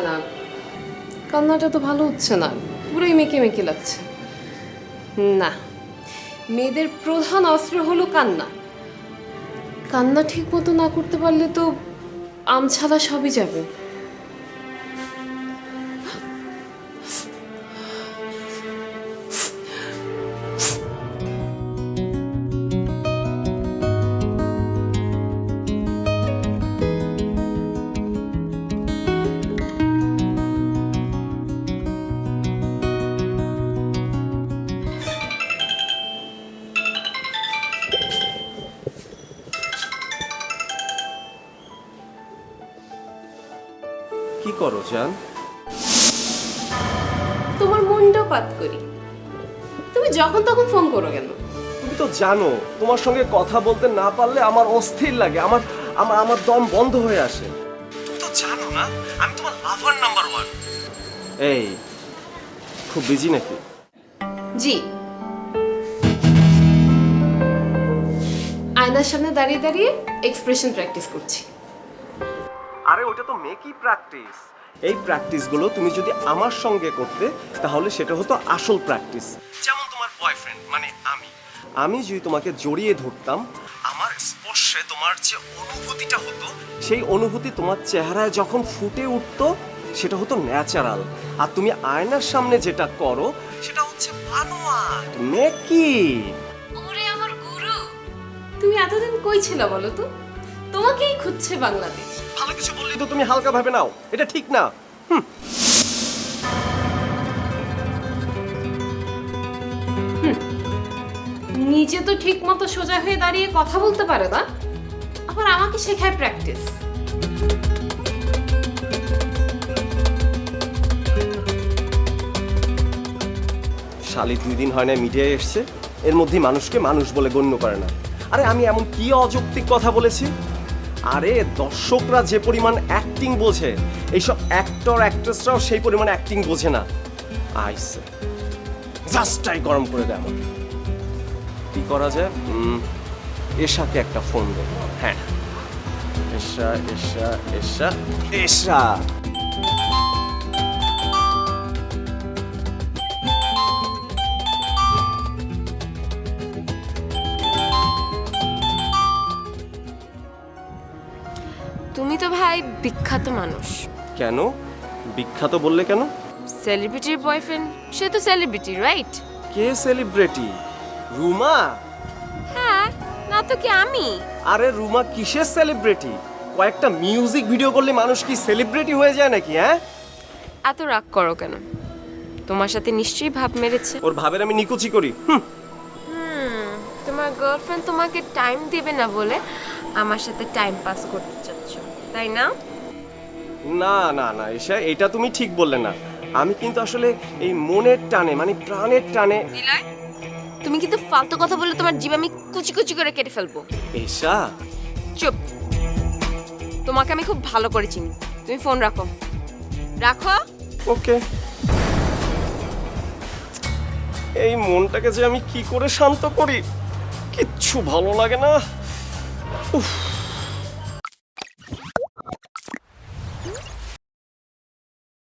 না না। কান্নাটা তো ভালো হচ্ছে না। পুরোই মেকে মেকে লাগছে। না। মেয়েদের প্রধান অস্ত্র হলো কান্না। কান্না ঠিক মতো না করতে পারলে তো আমছালা সবই যাবে। কি করো জান? তোমার মনটা পাত করি। তুমি যখন তখন ফোন করো কেন? তুমি তো জানো তোমার সঙ্গে কথা বলতে না পারলে আমার অস্থির লাগে আমার আমার আমার দম বন্ধ হয়ে আসে। তুমি তো জানো না আমি তোমার লাভার নাম্বার ওয়ান। এই খুব বিজি নাকি? জি। আয়নার সামনে দাঁড়িয়ে দাঁড়িয়ে এক্সপ্রেশন প্র্যাকটিস করছি। আরে ওটা তো মেকি প্র্যাকটিস। এই প্র্যাকটিসগুলো তুমি যদি আমার সঙ্গে করতে, তাহলে সেটা হতো আসল প্র্যাকটিস। যেমন তোমার বয়ফ্রেন্ড মানে আমি। আমি যদি তোমাকে জড়িয়ে ধরতাম, আমার স্পর্শে তোমার যে অনুভূতিটা হতো, সেই অনুভূতি তোমার চেহারায় যখন ফুটে উঠতো, সেটা হতো ন্যাচারাল। আর তুমি আয়নার সামনে যেটা করো, সেটা হচ্ছে বানোয়াট, মেকি। ওরে আমার গুরু, তুমি এতদিন কই ছিল বলো তো? খুঁজছে বাংলাদেশ। ভালো কিছু বললেই তো তুমি হালকা ভাবে নাও। এটা ঠিক না। নিজে তো ঠিক মতো সোজা হয়ে দাঁড়িয়ে কথা বলতে পারে না। আবার আমাকে শেখায় প্র্যাকটিস শালি দুই দিন হয় না মিডিয়ায় এসছে। এর মধ্যে মানুষকে মানুষ বলে গণ্য করে না। আরে আমি এমন কি অযৌক্তিক কথা বলেছি? আরে দর্শকরা যে পরিমাণ অ্যাক্টিং বোঝে, এইসব অ্যাক্টর অ্যাক্ট্রেসরাও সেই পরিমাণ অ্যাক্টিং বোঝে না। আইসে জাস্টাই গরম করে দেয় আমাকে। কি করা যায়? এশাকে একটা ফোন দেব। হ্যাঁ। এশা এশা এশা এশা। তুমি তো ভাই বিখ্যাত মানুষ। কেন? বিখ্যাত বললে কেন? সেলিব্রিটির বয়ফ্রেন্ড সে তো সেলিব্রিটি রাইট কে সেলিব্রিটি রুমা? হ্যাঁ না তো কি আমি? আরে রুমা কিসের সেলিব্রিটি কয়েকটা মিউজিক ভিডিও করলে মানুষ কি সেলিব্রিটি হয়ে যায় নাকি হ্যাঁ? এত রাগ করো কেন? তোমার সাথে নিশ্চয়ই ভাব মেরেছে। ওর ভাবের আমি নিকুচি করি হুম, হুম তোমার গার্লফ্রেন্ড তোমাকে টাইম দেবে না বলে আমার সাথে টাইম পাস করতে চাচ্ছ তাই না? না না না এসা এটা তুমি ঠিক বললে না। আমি কিন্তু আসলে এই মনের টানে মানে প্রাণের টানে নিলয় তুমি কিন্তু ফালতু কথা বলে তোমার জীব আমি কুচি কুচি করে কেটে ফেলব। এসা? চুপ। তোমাকে আমি খুব ভালো করে চিনি। তুমি ফোন রাখো। রাখো। ওকে। এই মনটাকে যে আমি কি করে শান্ত করি কিচ্ছু ভালো লাগে না। উফ।